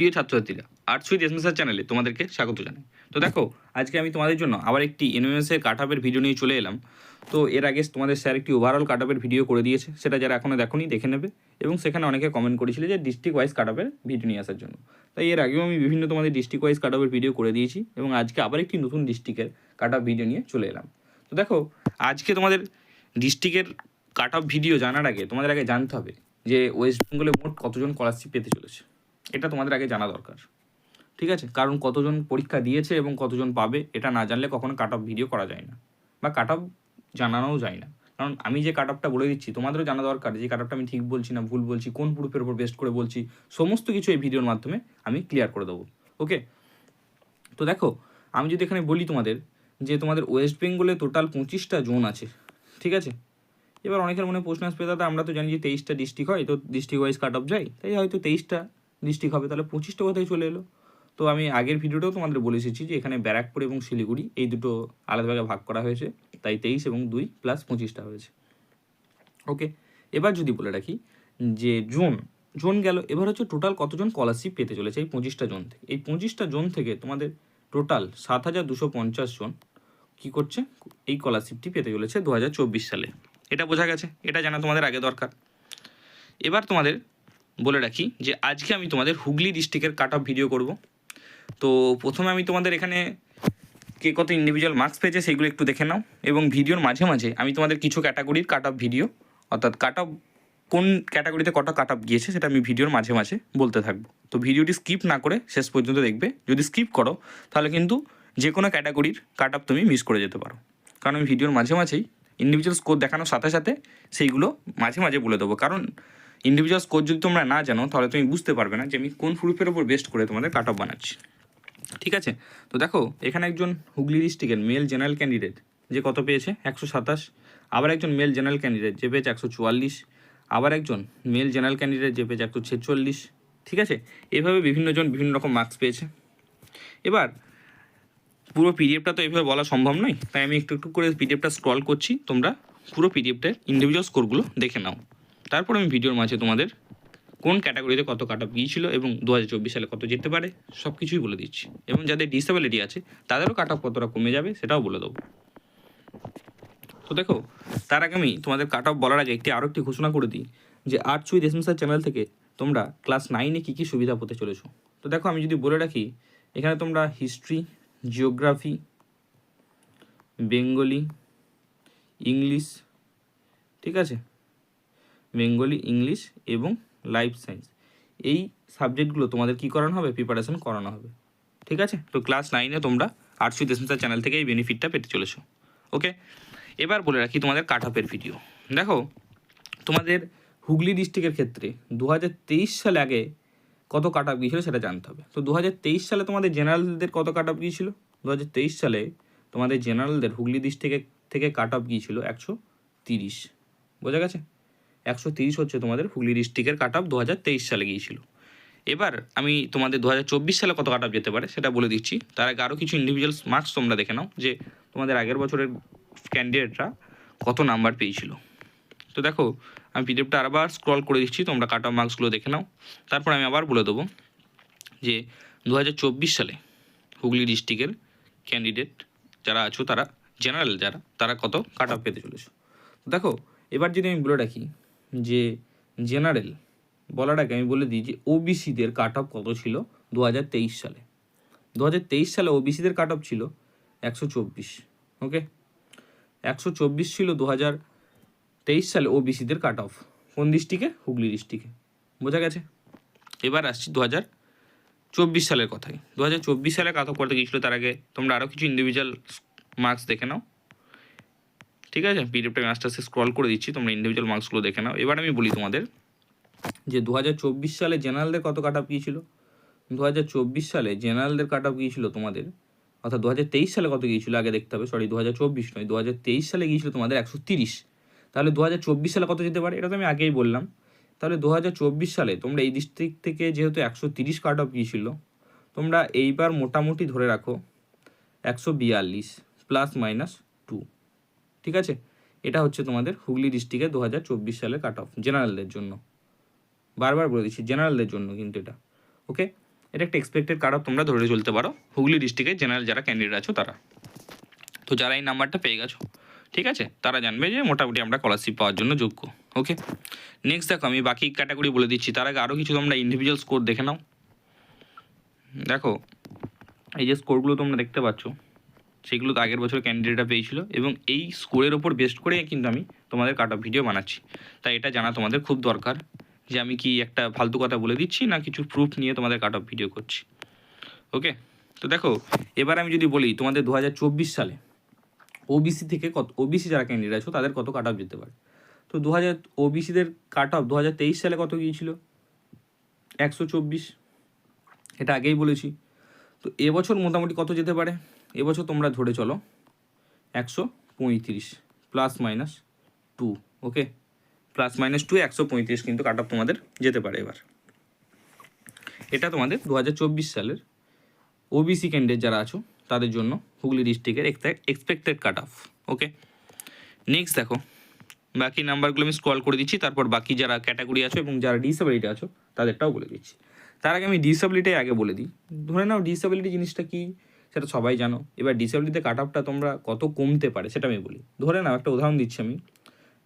প্রিয় ছাত্রছাত্রীরা arts with এসএমএসআর চ্যানেলে তোমাদেরকে স্বাগত জানাই। তো দেখো, আজকে আমি তোমাদের জন্য আবার একটি এনএমএসের কাট আপের ভিডিও নিয়ে চলে এলাম। তো এর আগে তোমাদের স্যার একটি ওভারঅল কাট আপের ভিডিও করে দিয়েছে, সেটা যারা এখনও দেখোনি দেখে নেবে। এবং সেখানে অনেকে কমেন্ট করেছিল যে ডিস্ট্রিক্ট ওয়াইজ কাট আপের ভিডিও নিয়ে আসার জন্য। তাই এর আগেও আমি বিভিন্ন তোমাদের ডিস্ট্রিক্ট ওয়াইজ কাট আপের ভিডিও করে দিয়েছি এবং আজকে আবার একটি নতুন ডিস্ট্রিক্টের কাট আপ ভিডিও নিয়ে চলে এলাম। তো দেখো, আজকে তোমাদের ডিস্ট্রিক্টের কাট আপ ভিডিও জানার আগে তোমাদের আগে জানতে হবে যে ওয়েস্ট বেঙ্গলে মোট কতজন স্কলারশিপ পেতে চলেছে। এটা তোমাদের আগে জানা দরকার। ঠিক আছে? কারণ কতজন পরীক্ষা দিয়েছে এবং কতজন পাবে, এটা না জানলে কখনো কাট অফ ভিডিও করা যায় না। বা কাট অফ জানানোও যায় না। কারণ আমি যে কাট অফটা বলে দিচ্ছি, তোমাদেরও জানা দরকার যে কাট অফটা আমি ঠিক বলছি না, ভুল বলছি, কোন প্রুফের উপর বেস্ট করে বলছি, সমস্ত কিছু এই ভিডিওর মাধ্যমে আমি ক্লিয়ার করে দেবো। ওকে তো দেখো, আমি যদি এখানে বলি তোমাদের যে তোমাদের ওয়েস্ট বেঙ্গলে টোটাল পঁচিশটা জোন আছে। ঠিক আছে? এবার অনেকের মনে প্রশ্ন আসবে, দাদা, আমরা তো জানি যে তেইশটা ডিস্ট্রিক্ট হয়, তো ডিস্ট্রিক্ট ওয়াইজ কাট অফ যায়? তাই হয়তো তেইশটা ডিস্ট্রিক্ট হবে, তাহলে পঁচিশটা কোথায় চলে এলো? তো আমি আগের ভিডিওটাও তোমাদের বলে এসেছি যে এখানে ব্যারাকপুর এবং শিলিগুড়ি, এই দুটো আলাদাভাবে ভাগ করা হয়েছে, তাই তেইশ এবং দুই প্লাস পঁচিশটা হয়েছে। ওকে এবার যদি বলে রাখি যে জোন জোন গেল, এবার হচ্ছে টোটাল কতজন স্কলারশিপ পেতে চলেছে এই পঁচিশটা জোন থেকে? এই পঁচিশটা জোন থেকে তোমাদের টোটাল সাত হাজার দুশো পঞ্চাশ জন কী করছে? এই স্কলারশিপটি পেতে চলেছে দু হাজার চব্বিশ সালে। এটা বোঝা গেছে, এটা জানা তোমাদের আগে দরকার। এবার তোমাদের বলে রাখি যে আজকে আমি তোমাদের হুগলি ডিস্ট্রিক্টের কাট অফ ভিডিও করব। তো প্রথমে আমি তোমাদের এখানে কে কত ইন্ডিভিজুয়াল মার্কস পেয়েছে সেগুলো একটু দেখে নাও এবং ভিডিওর মাঝে মাঝে আমি তোমাদের কিছু ক্যাটাগরির কাট অফ ভিডিও অর্থাৎ কাট অফ কোন ক্যাটাগরিতে কটা কাট অফ গিয়েছে সেটা আমি ভিডিওর মাঝে মাঝে বলতে থাকব। তো ভিডিওটি স্কিপ না করে শেষ পর্যন্ত দেখবে। যদি স্কিপ করো, তাহলে কিন্তু যে কোনো ক্যাটাগরির কাট অফ তুমি মিস করে যেতে পারো। কারণ আমি ভিডিওর মাঝে মাঝেই ইন্ডিভিজুয়াল স্কোর দেখানোর সাথে সাথে সেইগুলো মাঝে মাঝে বলে দেবো। কারণ ইন্ডিভিজুয়াল স্কোর যদি তোমরা না জানো, তাহলে তুমি বুঝতে পারবে না যে আমি কোন প্রুফের ওপর বেস্ট করে তোমাদের কাট অফ বানাচ্ছি। ঠিক আছে? তো দেখো, এখানে একজন হুগলি ডিস্ট্রিক্টের মেল জেনারেল ক্যান্ডিডেট যে কত পেয়েছে? একশো সাতাশ। আবার একজন মেল জেনারেল ক্যান্ডিডেট যে পেয়েছে একশো চুয়াল্লিশ। আবার একজন মেল জেনারেল ক্যান্ডিডেট যে পেয়েছে একশো ছেচল্লিশ। ঠিক আছে? এভাবে বিভিন্নজন বিভিন্ন রকম মার্কস পেয়েছে। এবার, পুরো পিডিএফটা তো এভাবে বলা সম্ভব নয়, তাই আমি একটু একটু করে পিডিএফটা স্ক্রল করছি। তোমরা পুরো পিডিএফটার ইন্ডিভিজুয়াল স্কোরগুলো দেখে নাও। তারপর আমি ভিডিওর মাঝে তোমাদের কোন ক্যাটাগরিতে কত কাট অফ গিয়েছিল এবং দু হাজার চব্বিশ সালে কত যেতে পারে সব কিছুই বলে দিচ্ছি। এবং যাদের ডিসেবিলিটি আছে, তাদেরও কাট অফ কতটা কমে যাবে সেটাও বলে দেবো। তো দেখো, তার আগে আমি তোমাদের কাট অফ বলার আগে একটি আরও একটি ঘোষণা করে দিই যে আর্টস উইথ এসএমসার চ্যানেল থেকে তোমরা ক্লাস নাইনে কী কী সুবিধা পেতে চলেছো। তো দেখো, আমি যদি বলে রাখি, এখানে তোমরা হিস্ট্রি, জিওগ্রাফি, বেঙ্গলি, ইংলিশ, ঠিক আছে? বেঙ্গলি, ইংলিশ এবং লাইফ সায়েন্স। এই সাবজেক্টগুলো তোমাদের কী করানো হবে? প্রিপারেশন করানো হবে। ঠিক আছে? তো ক্লাস নাইনে তোমরা আর্টস উইথ চ্যানেল থেকে এই বেনিফিটটা পেতে চলেছো। ওকে? এবার বলে রাখি তোমাদের কাট আপের ভিডিও দেখো, তোমাদের হুগলি ডিস্ট্রিক্টের ক্ষেত্রে দু হাজার তেইশ সালে আগে কত কাট আপ গিয়েছিল সেটা জানতে হবে। তো দু হাজার তেইশ সালে তোমাদের জেনারেলদের কত কাট আপ গিয়েছিল দু সালে তোমাদের জেনারেলদের হুগলি ডিস্ট্রিক্টের থেকে কাট আপ গিয়েছিল একশো তিরিশ। বোঝা গেছে? একশো তিরিশ হচ্ছে তোমাদের হুগলি ডিস্ট্রিক্টের কাট অফ দু হাজার তেইশ সালে গিয়েছিল। এবার আমি তোমাদের দু হাজার চব্বিশ সালে কত কাট আপ যেতে পারে সেটা বলে দিচ্ছি। তার আগে আরও কিছু ইন্ডিভিজুয়াল মার্কস তোমরা দেখে নাও যে তোমাদের আগের বছরের ক্যান্ডিডেটরা কত নাম্বার পেয়েছিল। তো দেখো, আমি পিডিএফটা আবার স্ক্রল করে দিচ্ছি, তোমরা কাট অফ মার্কসগুলো দেখে নাও। তারপর আমি আবার বলে দেবো যে দু হাজার চব্বিশ সালে হুগলি ডিস্ট্রিক্টের ক্যান্ডিডেট যারা আছো, তারা জেনারেল যারা, তারা কত কাট অফ পেতে চলেছে। দেখো, এবার যদি আমি বলে রাখি যে জেনারেল আগে আমি বলে দিই যে ওবিসিদের কাট অফ কত ছিল? দু হাজার তেইশ সালে। দু হাজার তেইশ সালে ওবিসিদের কাট অফ ছিল একশো চব্বিশ ওকে একশো চব্বিশ ছিল দু হাজার তেইশ সালে ওবিসিদের কাট অফ কোন ডিস্ট্রিক্টে হুগলি ডিস্ট্রিক্টে বোঝা গেছে? এবার আসছি দু হাজার চব্বিশ সালের কথাই দু হাজার চব্বিশ সালে কত করতে গিয়েছিল তার আগে তোমরা আরও কিছু ইন্ডিভিজুয়াল মার্কস দেখে নাও। ঠিক আছে? পিডিএফটা আমি আস্তে আস্তে স্ক্রল করে দিচ্ছি, তোমরা ইন্ডিভিজুয়াল মার্কসগুলো দেখে নাও। এবার আমি বলি তোমাদের যে দু হাজার চব্বিশ সালে জেনারেলদের কত কাট আপ গিয়েছিল? দু হাজার চব্বিশ সালে জেনারেলদের কাট আপ গিয়েছিল তোমাদের, অর্থাৎ দু হাজার তেইশ সালে কত গিয়েছিল? আগে দেখতে হবে সরি দু নয় দু সালে গিয়েছিল তোমাদের একশো তিরিশ। তাহলে দু হাজার চব্বিশ সালে কত যেতে পারে? এটা তো আমি আগেই বললাম। তাহলে দু হাজার চব্বিশ সালে তোমরা এই ডিস্ট্রিক্ট থেকে যেহেতু একশো তিরিশ কাট অফ গিয়েছিল, তোমরা এইবার মোটামুটি ধরে রাখো, একশো বিয়াল্লিশ প্লাস মাইনাস ঠিক আছে? এটা হচ্ছে তোমাদের হুগলি ডিস্ট্রিক্টে দু হাজার চব্বিশ সালের কাট অফ জেনারেলদের জন্য। বারবার বলে দিচ্ছি জেনারেলদের জন্য কিন্তু এটা। ওকে এটা একটা এক্সপেক্টেড কাট অফ তোমরা ধরে চলতে পারো। হুগলি ডিস্ট্রিক্টে জেনারেল যারা ক্যান্ডিডেট আছো তারা। তো যারা এই নাম্বারটা পেয়ে গেছো, ঠিক আছে? তারা জানবে যে মোটামুটি আমরা স্কলারশিপ পাওয়ার জন্য যোগ্য। ওকে নেক্সট দেখো, আমি বাকি ক্যাটাগরি বলে দিচ্ছি। তার আগে আরও কিছু তোমরা ইন্ডিভিজুয়াল স্কোর দেখে নাও। দেখো, এই যে স্কোরগুলো তোমরা দেখতে পাচ্ছ সেগুলো তো আগের বছর ক্যান্ডিডেটরা পেয়েছিল এবং এই স্কোরের ওপর বেস্ট করে কিন্তু আমি তোমাদের কাট অফ ভিডিও বানাচ্ছি। তাই এটা জানা তোমাদের খুব দরকার যে আমি কি একটা ফালতু কথা বলে দিচ্ছি না কিছু প্রুফ নিয়ে তোমাদের কাট অফ ভিডিও করছি। ওকে তো দেখো, এবার আমি যদি বলি তোমাদের দু হাজার চব্বিশ সালে ওবিসি থেকে কত ওবিসি যারা ক্যান্ডিডেট আছো তাদের কত কাট অফ যেতে পারে? তো দু হাজার ওবিসিদের কাট অফ দু হাজার তেইশ সালে কত গিয়েছিল? একশো চব্বিশ। এটা আগেই বলেছি। তো এবছর মোটামুটি কত যেতে পারে? এবছর তোমরা ধরে চলো একশো পঁয়ত্রিশ plus minus two okay plus minus two একশো পঁয়ত্রিশ কিন্তু কাট তোমাদের যেতে পারে এবার। এটা তোমাদের দু হাজার চব্বিশ সালের ওবিসি ক্যান্ডিডেট যারা আছো, তাদের জন্য হুগলি ডিস্ট্রিক্টের expected cut off okay next দেখো, বাকি নাম্বারগুলো আমি স্ক্রল করে দিচ্ছি, তারপর বাকি যারা ক্যাটাগরি আছো এবং যারা ডিসেবিলিটি আছো, তাদেরটাও বলে দিচ্ছি। তার আগে আমি ডিসেবিলিটি আগে বলে দিই। ধরে নাও ডিসেবিলিটি জিনিসটা কি? সেটা সবাই জানো। এবার ডিসেবিলিটিতে কাট অফটা তোমরা কত কমতে পারে সেটা আমি বলি। ধরে নাও একটা উদাহরণ দিচ্ছি আমি,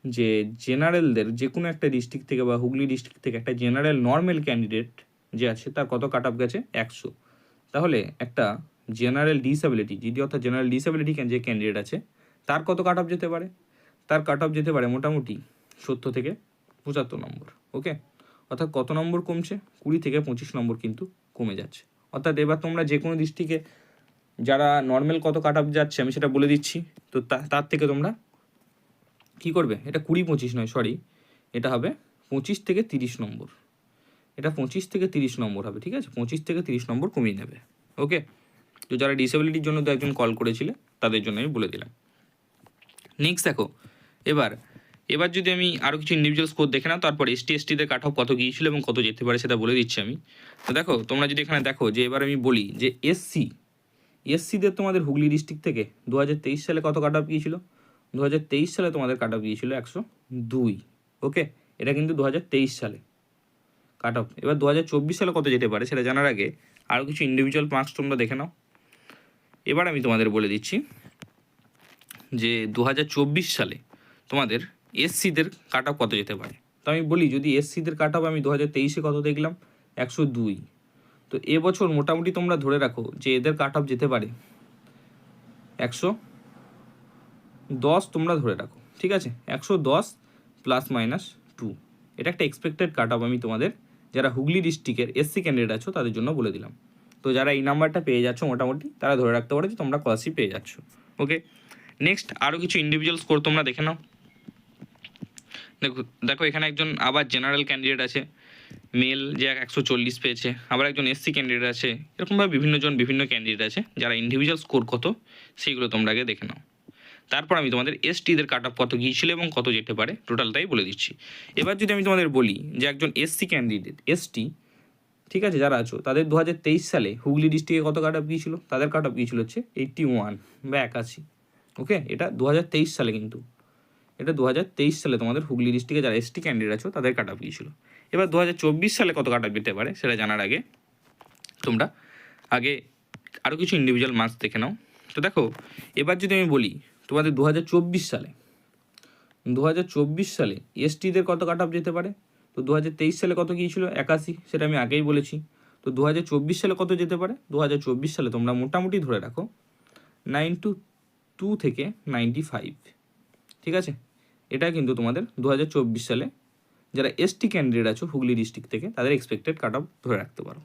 যে জেনারেলদের যে কোনো একটা ডিস্ট্রিক্ট থেকে বা হুগলি ডিস্ট্রিক্ট থেকে একটা জেনারেল নর্মাল ক্যান্ডিডেট যে আছে, তার কত কাট অফ গেছে? একশো। তাহলে একটা জেনারেল ডিসেবিলিটি যদি অর্থাৎ জেনারেল ডিসেবিলিটি যে ক্যান্ডিডেট আছে, তার কত কাট অফ যেতে পারে? তার কাট অফ যেতে পারে মোটামুটি সত্তর থেকে পঁচাত্তর নম্বর ওকে অর্থাৎ কত নম্বর কমছে? কুড়ি থেকে পঁচিশ নম্বর কিন্তু কমে যাচ্ছে। অর্থাৎ এবার তোমরা যে কোনো ডিস্ট্রিক্টে যারা নর্মাল কত কাট অফ যাচ্ছে আমি সেটা বলে দিচ্ছি। তো তা- তার থেকে তোমরা কি করবে? এটা কুড়ি পঁচিশ নয় সরি এটা হবে পঁচিশ থেকে তিরিশ নম্বর। এটা পঁচিশ থেকে তিরিশ নম্বর হবে, ঠিক আছে? পঁচিশ থেকে তিরিশ নম্বর কমিয়ে নেবে ওকে তো যারা ডিসেবিলিটির জন্য তো একজন কল করেছিলে, তাদের জন্য আমি বলে দিলাম। নেক্সট দেখো, এবার এবার যদি আমি আরও কিছু ইন্ডিভিজুয়াল স্কোর দেখে নাও, তারপর এসটি এসটিদের কাট অফ কত গিয়েছিল এবং কত যেতে পারে সেটা বলে দিচ্ছি আমি। তো দেখো, তোমরা যদি এখানে দেখো যে, এবার আমি বলি যে এসসি এসসিদের তোমাদের হুগলি ডিস্ট্রিক্ট থেকে দু হাজার তেইশ সালে কত কাট অফ গিয়েছিল দু হাজার তেইশ সালে তোমাদের কাট অফ গিয়েছিল একশো দুই ওকে এটা কিন্তু দু হাজার তেইশ সালে কাট অফ এবার দু হাজার চব্বিশ সালে কত যেতে পারে সেটা জানার আগে আরও কিছু ইন্ডিভিজুয়াল মার্কস তোমরা দেখে নাও। এবার আমি তোমাদের বলে দিচ্ছি যে দু হাজার চব্বিশ সালে তোমাদের এসসিদের কাট অফ কত যেতে পারে। তো আমি বলি, যদি এসসিদের কাট অফ আমি দু হাজার তেইশে কত দেখলাম? একশো দুই। তো এবছর মোটামুটি তোমরা ধরে রাখো যে এদের কাট অফ যেতে পারে। একশো দশ তোমরা ধরে রাখো, ঠিক আছে? একশো দশ প্লাস মাইনাস টু এটা একটা এক্সপেক্টেড কাট অফ আমি তোমাদের, যারা হুগলি ডিস্ট্রিক্টের এসসি ক্যান্ডিডেট আছো তাদের জন্য বলে দিলাম। তো যারা এই নাম্বারটা পেয়ে যাচ্ছ মোটামুটি, তারা ধরে রাখতে পারো যে তোমরা স্কলারশিপ পেয়ে যাচ্ছ ওকে নেক্সট আরও কিছু ইন্ডিভিজুয়াল স্কোর তোমরা দেখে নাও। দেখো দেখো এখানে একজন আবার জেনারেল ক্যান্ডিডেট আছে। মেল যে একশো চল্লিশ পেয়েছে, আবার একজন এসসি ক্যান্ডিডেট আছে, এরকমভাবে বিভিন্ন জন বিভিন্ন ক্যান্ডিডেট আছে, যারা ইন্ডিভিজুয়াল স্কোর কত, সেইগুলো তোমরা আগে দেখে নাও। তারপর আমি তোমাদের এসটিদের কাট অফ কত গিয়েছিল এবং কত যেতে পারে টোটালটাই বলে দিচ্ছি। এবার যদি আমি তোমাদের বলি যে একজন এসসি ক্যান্ডিডেট এসটি ঠিক আছে, যারা আছো, তাদের দু হাজার তেইশ সালে হুগলি ডিস্ট্রিক্টে কত কাট অফ গিয়েছিল? তাদের কাট অফ গিয়েছিল হচ্ছে এইটটি ওয়ান বা একাশি ওকে এটা দু হাজার তেইশ সালে কিন্তু। এটা দু হাজার তেইশ সালে তোমাদের হুগলি ডিস্ট্রিক্টে যারা এসটি ক্যান্ডিডেট আছো, তাদের কাট অফ গিয়েছিল। এবার দু হাজার চব্বিশ সালে কত কাট অফ পারে সেটা জানার আগে তোমরা আগে আরও কিছু ইন্ডিভিজুয়াল মার্কস দেখে নাও। তো দেখো, এবার যদি আমি বলি তোমাদের দু হাজার চব্বিশ সালে দু হাজার চব্বিশ সালে এসটিদের কত কাট অফ যেতে পারে? তো দু হাজার তেইশ সালে কত গিয়েছিল? একাশি, সেটা আমি আগেই বলেছি। তো দু হাজার চব্বিশ সালে কত যেতে পারে? দু হাজার চব্বিশ সালে তোমরা মোটামুটি ধরে রাখো নাইন টু টু থেকে নাইনটি ফাইভ ঠিক আছে? এটা কিন্তু তোমাদের দু হাজার চব্বিশ সালে যারা এসটি ক্যান্ডিডেট আছো হুগলি ডিস্ট্রিক্ট থেকে, তাদের এক্সপেক্টেড কাট অফ ধরে রাখতে পারো।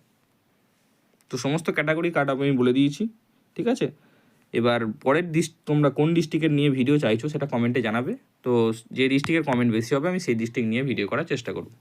তো সমস্ত ক্যাটাগরি কাট অফ আমি বলে দিয়েছি, ঠিক আছে? এবার পরের ডিস্ট তোমরা কোন ডিস্ট্রিক্টের নিয়ে ভিডিও চাইছো সেটা কমেন্টে জানাবে। তো যে ডিস্ট্রিক্টের কমেন্ট বেশি হবে, আমি সেই ডিস্ট্রিক্ট নিয়ে ভিডিও করার চেষ্টা করব।